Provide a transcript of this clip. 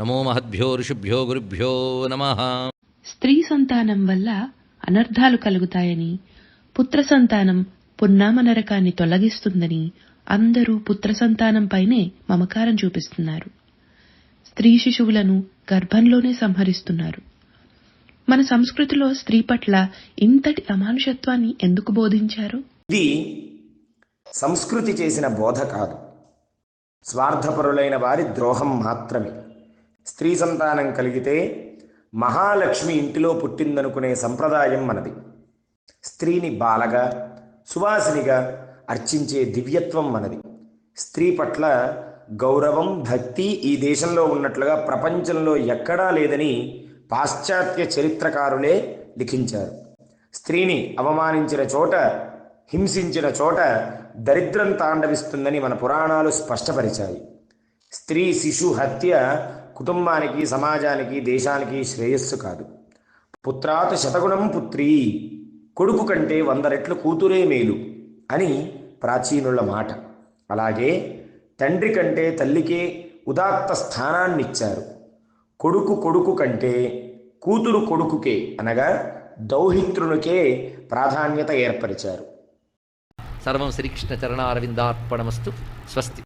నమో మహద్భ్యో ఋషిభ్యో గురుభ్యో నమ. స్త్రీ సంతానం వల్ల అనర్థాలు కలుగుతాయని పుత్ర సంతానం పున్నామ నరకాన్ని తొలగిస్తుందని అందరూ పుత్ర సంతానంపైనే మమకారం చూపిస్తున్నారు. స్త్రీ శిశువులను గర్భంలోనే సంహరిస్తున్నారు. మన సంస్కృతిలో స్త్రీ పట్ల ఇంతటి అమానుషత్వాన్ని ఎందుకు బోధించారు? ఇది సంస్కృతి చేసిన బోధ కాదు. స్వార్థపరులైన వారి ద్రోహం మాత్రమే. స్త్రీ సంతానం కలిగితే మహాలక్ష్మి ఇంటిలో పుట్టిందనుకునే సంప్రదాయం మనది. స్త్రీని బాలగా సువాసినిగా అర్చించే దివ్యత్వం మనది. స్త్రీ పట్ల గౌరవం భక్తి ఈ దేశంలో ఉన్నట్లుగా ప్రపంచంలో ఎక్కడా లేదని పాశ్చాత్య చరిత్రకారులే లిఖించారు. స్త్రీని అవమానించిన చోట హింసించిన చోట దరిద్రం తాండవిస్తుందని మన పురాణాలు స్పష్టపరిచాయి. స్త్రీ శిశు హత్య కుటుంబానికి సమాజానికి దేశానికి శ్రేయస్సు కాదు. పుత్రాత్ శతగుణం పుత్రీ కొడుకు కంటే వంద రెట్లు కూతురే మేలు అని ప్రాచీనుల మాట. అలాగే తండ్రి కంటే తల్లికే ఉదాత్త స్థానాన్నిచ్చారు. కొడుకు కొడుకు కంటే కూతురు కొడుకుకే అనగా దౌహిత్రునికే ప్రాధాన్యత ఏర్పరిచారు. సర్వం శ్రీకృష్ణ చరణారవిందార్పణమస్తు. స్వస్తి.